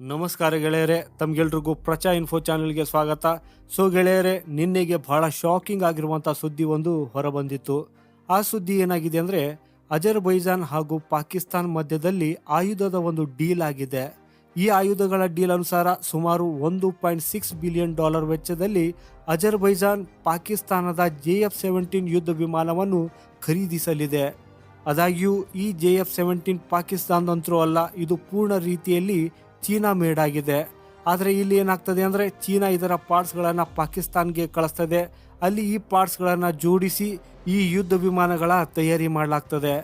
ನಮಸ್ಕಾರ ಗೆಳೆಯರೆ, ತಮ್ಗೆಲ್ರಿಗೂ ಪ್ರಚಾ ಇನ್ಫೋ ಚಾನೆಲ್ಗೆ ಸ್ವಾಗತ. ಸೊ ಗೆಳೆಯರೆ, ನಿನ್ನೆಗೆ ಬಹಳ ಶಾಕಿಂಗ್ ಆಗಿರುವಂಥ ಸುದ್ದಿ ಒಂದು ಹೊರಬಂದಿತ್ತು. ಆ ಸುದ್ದಿ ಏನಾಗಿದೆ ಅಂದರೆ, ಅಜರ್ಬೈಜಾನ್ ಹಾಗೂ ಪಾಕಿಸ್ತಾನ್ ಮಧ್ಯದಲ್ಲಿ ಆಯುಧದ ಒಂದು ಡೀಲ್ ಆಗಿದೆ. ಈ ಆಯುಧಗಳ ಡೀಲ್ ಅನುಸಾರ ಸುಮಾರು ಒಂದು ಪಾಯಿಂಟ್ ಸಿಕ್ಸ್ ಬಿಲಿಯನ್ ಡಾಲರ್ ವೆಚ್ಚದಲ್ಲಿ ಅಜರ್ಬೈಜಾನ್ ಪಾಕಿಸ್ತಾನದ ಜೆ ಎಫ್ ಸೆವೆಂಟೀನ್ ಯುದ್ಧ ವಿಮಾನವನ್ನು ಖರೀದಿಸಲಿದೆ. ಆದಾಗ್ಯೂ, ಈ ಜೆ ಎಫ್ ಸೆವೆಂಟೀನ್ ಪಾಕಿಸ್ತಾನದಂತರೂ ಅಲ್ಲ, ಇದು ಪೂರ್ಣ ರೀತಿಯಲ್ಲಿ ಚೀನಾ ಮೇಡ್ ಆಗಿದೆ. ಆದರೆ ಇಲ್ಲಿ ಏನಾಗ್ತದೆ ಅಂದರೆ ಚೀನಾ ಇದರ ಪಾರ್ಟ್ಸ್ಗಳನ್ನು ಪಾಕಿಸ್ತಾನ್ಗೆ ಕಳಿಸ್ತದೆ. ಅಲ್ಲಿ ಈ ಪಾರ್ಟ್ಸ್ಗಳನ್ನು ಜೋಡಿಸಿ ಈ ಯುದ್ಧ ವಿಮಾನಗಳ ತಯಾರಿ ಮಾಡಲಾಗ್ತದೆ.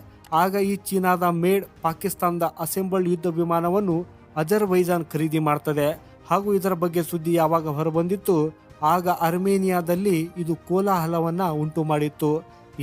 ಆಗ ಈ ಚೀನಾದ ಮೇಡ್ ಪಾಕಿಸ್ತಾನದ ಅಸೆಂಬಲ್ಡ್ ಯುದ್ಧ ವಿಮಾನವನ್ನು ಅಜರ್ಬೈಜಾನ್ ಖರೀದಿ ಮಾಡ್ತದೆ. ಹಾಗೂ ಇದರ ಬಗ್ಗೆ ಸುದ್ದಿ ಯಾವಾಗ ಹೊರಬಂದಿತ್ತು, ಆಗ ಅರ್ಮೇನಿಯಾದಲ್ಲಿ ಇದು ಕೋಲಾಹಲವನ್ನು ಉಂಟು ಮಾಡಿತ್ತು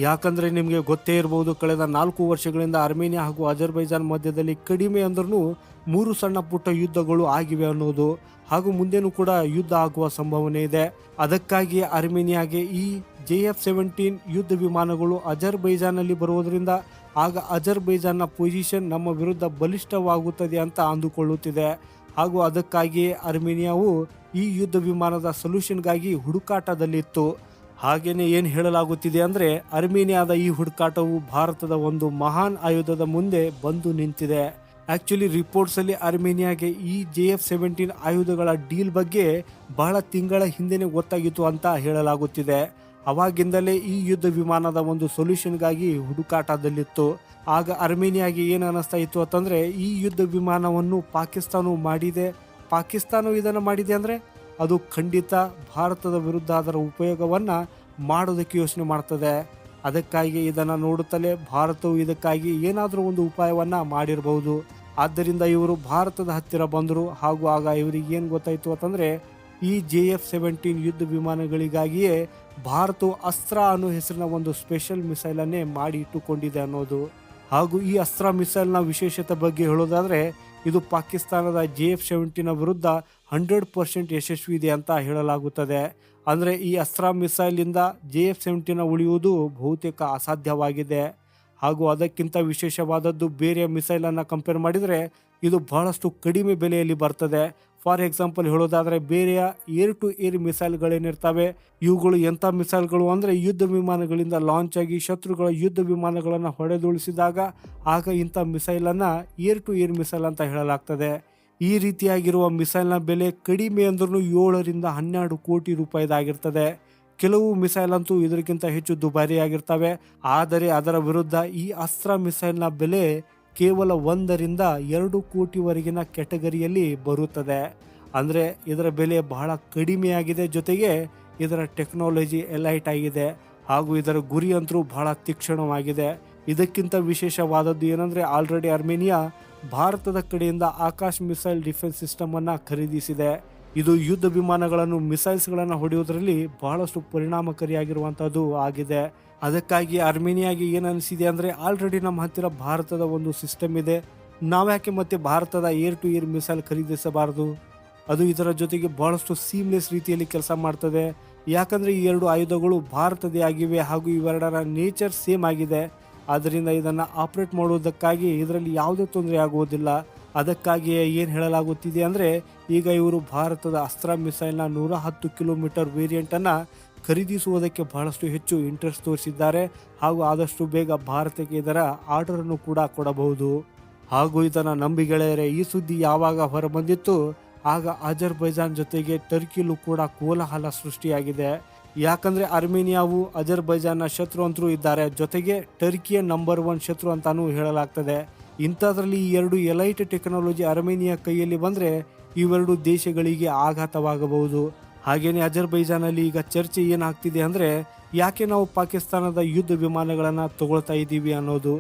ಯಾಕಂದ್ರೆ ನಿಮಗೆ ಗೊತ್ತೇ ಇರಬಹುದು ಕಳೆದ ನಾಲ್ಕು ವರ್ಷಗಳಿಂದ ಅರ್ಮೇನಿಯಾ ಹಾಗೂ ಅಜರ್ಬೈಜಾನ್ ಮಧ್ಯದಲ್ಲಿ ಕಡಿಮೆ ಅಂದ್ರೂ ಮೂರು ಸಣ್ಣ ಪುಟ್ಟ ಯುದ್ಧಗಳು ಆಗಿವೆ ಅನ್ನೋದು. ಹಾಗೂ ಮುಂದೆನೂ ಕೂಡ ಯುದ್ಧ ಆಗುವ ಸಂಭಾವನೆ ಇದೆ. ಅದಕ್ಕಾಗಿ ಅರ್ಮೇನಿಯಾಗೆ ಈ ಜೆ ಎಫ್ ಸೆವೆಂಟೀನ್ ಯುದ್ಧ ವಿಮಾನಗಳು ಅಜರ್ಬೈಜಾನ್ನಲ್ಲಿ ಬರುವುದರಿಂದ ಆಗ ಅಜರ್ಬೈಜಾನ್ನ ಪೊಸಿಷನ್ ನಮ್ಮ ವಿರುದ್ಧ ಬಲಿಷ್ಠವಾಗುತ್ತದೆ ಅಂತ ಅಂದುಕೊಳ್ಳುತ್ತಿದೆ. ಹಾಗೂ ಅದಕ್ಕಾಗಿಯೇ ಅರ್ಮೇನಿಯಾವು ಈ ಯುದ್ಧ ವಿಮಾನದ ಸೊಲ್ಯೂಷನ್ಗಾಗಿ ಹುಡುಕಾಟದಲ್ಲಿತ್ತು. ಹಾಗೇನೆ ಏನು ಹೇಳಲಾಗುತ್ತಿದೆ ಅಂದರೆ ಅರ್ಮೇನಿಯಾದ ಈ ಹುಡುಕಾಟವು ಭಾರತದ ಒಂದು ಮಹಾನ್ ಆಯುಧದ ಮುಂದೆ ಬಂದು ನಿಂತಿದೆ. ಆಕ್ಚುಲಿ ರಿಪೋರ್ಟ್ಸ್ ಅಲ್ಲಿ ಅರ್ಮೇನಿಯಾಗೆ ಈ ಜೆ ಎಫ್ ಸೆವೆಂಟೀನ್ ಆಯುಧಗಳ ಡೀಲ್ ಬಗ್ಗೆ ಬಹಳ ತಿಂಗಳ ಹಿಂದೆನೆ ಗೊತ್ತಾಗಿತ್ತು ಅಂತ ಹೇಳಲಾಗುತ್ತಿದೆ. ಅವಾಗಿಂದಲೇ ಈ ಯುದ್ಧ ವಿಮಾನದ ಒಂದು ಸೊಲ್ಯೂಷನ್ಗಾಗಿ ಹುಡುಕಾಟದಲ್ಲಿತ್ತು. ಆಗ ಅರ್ಮೇನಿಯಾಗೆ ಏನು ಅನಿಸ್ತಾ ಇತ್ತು ಅಂತಂದ್ರೆ ಈ ಯುದ್ಧ ವಿಮಾನವನ್ನು ಪಾಕಿಸ್ತಾನವು ಮಾಡಿದೆ. ಪಾಕಿಸ್ತಾನವು ಇದನ್ನು ಮಾಡಿದೆ ಅಂದ್ರೆ ಅದು ಖಂಡಿತ ಭಾರತದ ವಿರುದ್ಧ ಅದರ ಉಪಯೋಗವನ್ನು ಮಾಡೋದಕ್ಕೆ ಯೋಚನೆ ಮಾಡ್ತದೆ. ಅದಕ್ಕಾಗಿ ಇದನ್ನು ನೋಡುತ್ತಲೇ ಭಾರತವು ಇದಕ್ಕಾಗಿ ಏನಾದರೂ ಒಂದು ಉಪಾಯವನ್ನು ಮಾಡಿರಬಹುದು. ಆದ್ದರಿಂದ ಇವರು ಭಾರತದ ಹತ್ತಿರ ಬಂದರು. ಹಾಗೂ ಆಗ ಇವರಿಗೆ ಏನು ಗೊತ್ತಾಯಿತು ಅಂತಂದರೆ, ಈ ಜೆ ಎಫ್ ಸೆವೆಂಟೀನ್ ಯುದ್ಧ ವಿಮಾನಗಳಿಗಾಗಿಯೇ ಭಾರತವು ಅಸ್ತ್ರ ಅನ್ನೋ ಹೆಸರಿನ ಒಂದು ಸ್ಪೆಷಲ್ ಮಿಸೈಲನ್ನೇ ಮಾಡಿ ಇಟ್ಟುಕೊಂಡಿದೆ ಅನ್ನೋದು. ಹಾಗೂ ಈ ಅಸ್ತ್ರ ಮಿಸೈಲ್ನ ವಿಶೇಷತೆ ಬಗ್ಗೆ ಹೇಳೋದಾದ್ರೆ ಇದು ಪಾಕಿಸ್ತಾನದ ಜೆ ಎಫ್ ಸೆವೆಂಟಿನ ವಿರುದ್ಧ ಹಂಡ್ರೆಡ್ ಪರ್ಸೆಂಟ್ ಯಶಸ್ವಿ ಇದೆ ಅಂತ ಹೇಳಲಾಗುತ್ತದೆ. ಅಂದರೆ ಈ ಅಸ್ತ್ರ ಮಿಸೈಲಿಂದ ಜೆ ಎಫ್ ಸೆವೆಂಟಿನ ಉಳಿಯುವುದು ಬಹುತೇಕ ಅಸಾಧ್ಯವಾಗಿದೆ. ಹಾಗೂ ಅದಕ್ಕಿಂತ ವಿಶೇಷವಾದದ್ದು ಬೇರೆ ಮಿಸೈಲನ್ನು ಕಂಪೇರ್ ಮಾಡಿದರೆ ಇದು ಬಹಳಷ್ಟು ಕಡಿಮೆ ಬೆಲೆಯಲ್ಲಿ ಬರ್ತದೆ. ಫಾರ್ ಎಕ್ಸಾಂಪಲ್ ಹೇಳೋದಾದರೆ ಬೇರೆಯ ಏರ್ ಟು ಏರ್ ಮಿಸೈಲ್ಗಳೇನಿರ್ತವೆ, ಇವುಗಳು ಎಂಥ ಮಿಸೈಲ್ಗಳು ಅಂದರೆ ಯುದ್ಧ ವಿಮಾನಗಳಿಂದ ಲಾಂಚ್ ಆಗಿ ಶತ್ರುಗಳ ಯುದ್ಧ ವಿಮಾನಗಳನ್ನು ಹೊಡೆದುಳಿಸಿದಾಗ ಆಗ ಇಂಥ ಮಿಸೈಲನ್ನು ಏರ್ ಟು ಏರ್ ಮಿಸೈಲ್ ಅಂತ ಹೇಳಲಾಗ್ತದೆ. ಈ ರೀತಿಯಾಗಿರುವ ಮಿಸೈಲ್ನ ಬೆಲೆ ಕಡಿಮೆ ಅಂದ್ರೂ ಏಳರಿಂದ ಹನ್ನೆರಡು ಕೋಟಿ ರೂಪಾಯಿದಾಗಿರ್ತದೆ. ಕೆಲವು ಮಿಸೈಲ್ ಅಂತೂ ಇದಕ್ಕಿಂತ ಹೆಚ್ಚು ದುಬಾರಿಯಾಗಿರ್ತವೆ. ಆದರೆ ಅದರ ವಿರುದ್ಧ ಈ ಅಸ್ತ್ರ ಮಿಸೈಲ್ನ ಬೆಲೆ ಕೇವಲ ಒಂದರಿಂದ ಎರಡು ಕೋಟಿವರೆಗಿನ ಕೆಟಗರಿಯಲ್ಲಿ ಬರುತ್ತದೆ. ಅಂದರೆ ಇದರ ಬೆಲೆ ಬಹಳ ಕಡಿಮೆಯಾಗಿದೆ ಜೊತೆಗೆ ಇದರ ಟೆಕ್ನಾಲಜಿ ಎಲೈಟ್ ಆಗಿದೆ. ಹಾಗೂ ಇದರ ಗುರಿ ಅಂತೂ ಬಹಳ ತೀಕ್ಷ್ಣವಾಗಿದೆ. ಇದಕ್ಕಿಂತ ವಿಶೇಷವಾದದ್ದು ಏನಂದರೆ ಆಲ್ರೆಡಿ ಅರ್ಮೇನಿಯಾ ಭಾರತದ ಕಡೆಯಿಂದ ಆಕಾಶ್ ಮಿಸೈಲ್ ಡಿಫೆನ್ಸ್ ಸಿಸ್ಟಮನ್ನು ಖರೀದಿಸಿದೆ. ಇದು ಯುದ್ಧ ವಿಮಾನಗಳನ್ನು, ಮಿಸೈಲ್ಸ್ಗಳನ್ನು ಹೊಡೆಯುವುದರಲ್ಲಿ ಬಹಳಷ್ಟು ಪರಿಣಾಮಕಾರಿಯಾಗಿರುವಂಥದ್ದು ಆಗಿದೆ. ಅದಕ್ಕಾಗಿ ಅರ್ಮೇನಿಯಾಗೆ ಏನು ಅನಿಸಿದೆ ಅಂದರೆ ಆಲ್ರೆಡಿ ನಮ್ಮ ಹತ್ತಿರ ಭಾರತದ ಒಂದು ಸಿಸ್ಟಮ್ ಇದೆ. ನಾವ್ಯಾಕೆ ಮತ್ತೆ ಭಾರತದ ಏರ್ ಟು ಏರ್ ಮಿಸೈಲ್ ಖರೀದಿಸಬಾರದು? ಅದು ಇದರ ಜೊತೆಗೆ ಬಹಳಷ್ಟು ಸೀಮ್ಲೆಸ್ ರೀತಿಯಲ್ಲಿ ಕೆಲಸ ಮಾಡ್ತದೆ. ಯಾಕಂದ್ರೆ ಈ ಎರಡು ಆಯುಧಗಳು ಭಾರತದೇ ಆಗಿವೆ ಹಾಗೂ ಇವೆರಡರ ನೇಚರ್ ಸೇಮ್ ಆಗಿದೆ. ಆದ್ದರಿಂದ ಇದನ್ನು ಆಪರೇಟ್ ಮಾಡುವುದಕ್ಕಾಗಿ ಇದರಲ್ಲಿ ಯಾವುದೇ ತೊಂದರೆ ಆಗುವುದಿಲ್ಲ. ಅದಕ್ಕಾಗಿಯೇ ಏನು ಹೇಳಲಾಗುತ್ತಿದೆ ಅಂದರೆ ಈಗ ಇವರು ಭಾರತದ ಅಸ್ತ್ರ ಮಿಸೈಲ್ನ ನೂರ ಹತ್ತು ಕಿಲೋಮೀಟರ್ ವೇರಿಯಂಟನ್ನು ಖರೀದಿಸುವುದಕ್ಕೆ ಬಹಳಷ್ಟು ಹೆಚ್ಚು ಇಂಟ್ರೆಸ್ಟ್ ತೋರಿಸಿದ್ದಾರೆ ಹಾಗೂ ಆದಷ್ಟು ಬೇಗ ಭಾರತಕ್ಕೆ ಇದರ ಆರ್ಡರನ್ನು ಕೂಡ ಕೊಡಬಹುದು. ಹಾಗೂ ಇದನ್ನು ನಂಬಿ ಗೆಳೆಯರೆ, ಈ ಸುದ್ದಿ ಯಾವಾಗ ಹೊರಬಂದಿತ್ತು, ಆಗ ಅಜರ್ಬೈಜಾನ್ ಜೊತೆಗೆ ಟರ್ಕಿಲೂ ಕೂಡ ಕೋಲಾಹಲ ಸೃಷ್ಟಿಯಾಗಿದೆ. ಯಾಕಂದರೆ ಅರ್ಮೇನಿಯಾವು ಅಜರ್ಬೈಜಾನ್ನ ಶತ್ರು ಅಂತರೂ ಇದ್ದಾರೆ, ಜೊತೆಗೆ ಟರ್ಕಿಯ ನಂಬರ್ ಒನ್ ಶತ್ರು ಅಂತಲೂ ಹೇಳಲಾಗ್ತದೆ. ಇಂಥದ್ರಲ್ಲಿ ಈ ಎರಡು ಎಲೈಟ್ ಟೆಕ್ನಾಲಜಿ ಅರ್ಮೇನಿಯಾ ಕೈಯಲ್ಲಿ ಬಂದರೆ ಇವೆರಡು ದೇಶಗಳಿಗೆ ಆಘಾತವಾಗಬಹುದು. ಹಾಗೆಯೇ ಅಜರ್ಬೈಜಾನಲ್ಲಿ ಈಗ ಚರ್ಚೆ ಏನಾಗ್ತಿದೆ ಅಂದರೆ ಯಾಕೆ ನಾವು ಪಾಕಿಸ್ತಾನದ ಯುದ್ಧ ವಿಮಾನಗಳನ್ನು ತಗೊಳ್ತಾ ಇದ್ದೀವಿ ಅನ್ನೋದು.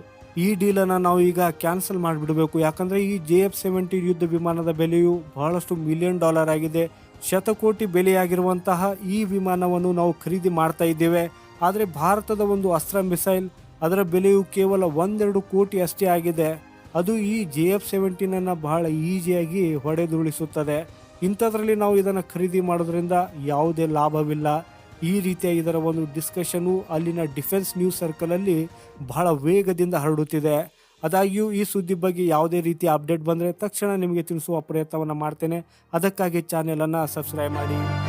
ಈ ಡೀಲನ್ನು ನಾವು ಈಗ ಕ್ಯಾನ್ಸಲ್ ಮಾಡಿಬಿಡಬೇಕು. ಯಾಕಂದರೆ ಈ ಜೆ ಎಫ್ ಸೆವೆಂಟೀನ್ ಯುದ್ಧ ವಿಮಾನದ ಬೆಲೆಯು ಬಹಳಷ್ಟು ಮಿಲಿಯನ್ ಡಾಲರ್ ಆಗಿದೆ. ಶತಕೋಟಿ ಬೆಲೆಯಾಗಿರುವಂತಹ ಈ ವಿಮಾನವನ್ನು ನಾವು ಖರೀದಿ ಮಾಡ್ತಾ ಇದ್ದೇವೆ. ಆದರೆ ಭಾರತದ ಒಂದು ಅಸ್ತ್ರ ಮಿಸೈಲ್ ಅದರ ಬೆಲೆಯು ಕೇವಲ ಒಂದೆರಡು ಕೋಟಿ ಅಷ್ಟೇ ಆಗಿದೆ. ಅದು ಈ ಜೆ ಎಫ್ ಸೆವೆಂಟೀನ್ ಅನ್ನ ಬಹಳ ಈಸಿಯಾಗಿ ಹೊಡೆದುರುಳಿಸುತ್ತದೆ. ಇಂಥದ್ರಲ್ಲಿ ನಾವು ಇದನ್ನು ಖರೀದಿ ಮಾಡೋದ್ರಿಂದ ಯಾವುದೇ ಲಾಭವಿಲ್ಲ. ಈ ರೀತಿಯ ಇದರ ಒಂದು ಡಿಸ್ಕಷನು ಅಲ್ಲಿನ ಡಿಫೆನ್ಸ್ ನ್ಯೂಸ್ ಸರ್ಕಲಲ್ಲಿ ಬಹಳ ವೇಗದಿಂದ ಹರಡುತ್ತಿದೆ. ಆದಾಗ್ಯೂ ಈ ಸುದ್ದಿ ಬಗ್ಗೆ ಯಾವುದೇ ರೀತಿಯ ಅಪ್ಡೇಟ್ ಬಂದರೆ ತಕ್ಷಣ ನಿಮಗೆ ತಿಳಿಸುವ ಪ್ರಯತ್ನವನ್ನು ಮಾಡ್ತೇನೆ. ಅದಕ್ಕಾಗಿ ಚಾನೆಲನ್ನು ಸಬ್ಸ್ಕ್ರೈಬ್ ಮಾಡಿ.